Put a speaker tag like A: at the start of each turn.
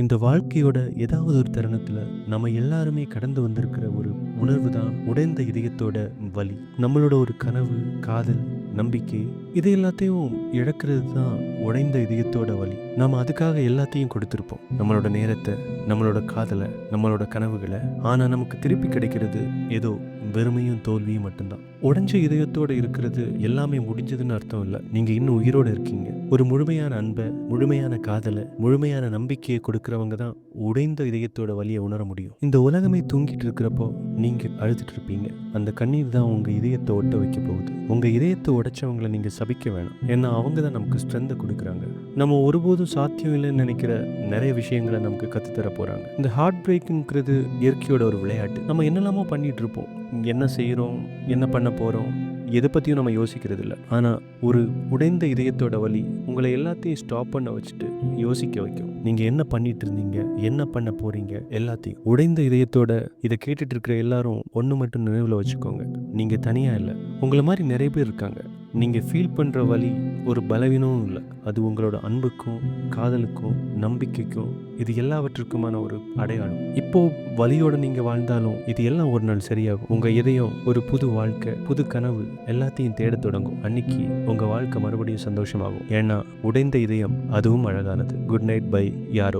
A: இந்த வாழ்க்கையோட ஏதாவது ஒரு தருணத்துல நம்ம எல்லாருமே கடந்து வந்திருக்கிற ஒரு உணர்வு தான் உடைந்த இதயத்தோட வலி. நம்மளோட ஒரு கனவு காதல் நம்பிக்கை இது எல்லாத்தையும் இழக்கிறது தான் உடைந்த இதயத்தோட வலி. நம்ம அதுக்காக எல்லாத்தையும் கொடுத்துருப்போம். நம்மளோட நேரத்தை நம்மளோட காதலை நம்மளோட கனவுகளை. ஆனால் நமக்கு திருப்பி கிடைக்கிறது ஏதோ வெறுமையும் தோல்வியும் மட்டும்தான். உடைஞ்ச இதயத்தோட இருக்கிறது எல்லாமே முடிஞ்சதுன்னு அர்த்தம் இல்லை. நீங்கள் இன்னும் உயிரோடு இருக்கீங்க. ஒரு முழுமையான அன்பை முழுமையான காதலை முழுமையான நம்பிக்கையை கொடுக்குறவங்க தான் உடைந்த இதயத்தோட வலியை உணர முடியும். இந்த உலகமே தூங்கிட்டு இருக்கிறப்போ நீங்கள் அழுதுட்டு இருப்பீங்க. அந்த கண்ணீர் தான் உங்கள் இதயத்தை ஒட்ட வைக்க போகுது. உங்கள் இதயத்தை உடைச்சவங்களை நீங்கள் சபிக்க வேணும். ஏன்னா அவங்க தான் நமக்கு ஸ்ட்ரென்த்தை கொடுக்குறாங்க. நம்ம ஒருபோதும் சாத்தியம் இல்லைன்னு நினைக்கிற நிறைய விஷயங்களை நமக்கு கற்றுத்தர போகிறாங்க இந்த ஹார்ட் பிரேக்குங்கிறது இயற்கையோட ஒரு விளையாட்டு. நம்ம என்னெல்லாமோ பண்ணிகிட்டு இருப்போம். என்ன செய்கிறோம் என்ன பண்ண போகிறோம் எதை பற்றியும் நம்ம யோசிக்கிறது இல்லை. ஆனால் ஒரு உடைந்த இதயத்தோட வலி உங்களை எல்லாத்தையும் ஸ்டாப் பண்ண வச்சுட்டு யோசிக்க வைக்கும். நீங்கள் என்ன பண்ணிட்டு இருந்தீங்க என்ன பண்ண போகிறீங்க எல்லாத்தையும். உடைந்த இதயத்தோட இதை கேட்டுட்டு இருக்கிற எல்லாரும் ஒன்று மட்டும் நினைவில் வச்சுக்கோங்க. நீங்கள் தனியாக இல்லை. உங்களை மாதிரி நிறைய பேர் இருக்காங்க. நீங்கள் ஃபீல் பண்ணுற வழி ஒரு பலவீனமும் இல்லை. அது உங்களோட அன்புக்கும் காதலுக்கும் நம்பிக்கைக்கும் இது எல்லாவற்றுக்குமான ஒரு அடையாளம். இப்போ வழியோட நீங்கள் வாழ்ந்தாலும் இது எல்லாம் ஒரு நாள் சரியாகும். உங்கள் இதயம் ஒரு புது வாழ்க்கை புது கனவு எல்லாத்தையும் தேடத் தொடங்கும். அன்னைக்கு உங்கள் வாழ்க்கை மறுபடியும் சந்தோஷமாகும். ஏன்னா உடைந்த இதயம் அதுவும் அழகானது. குட் நைட் பை யாரோ.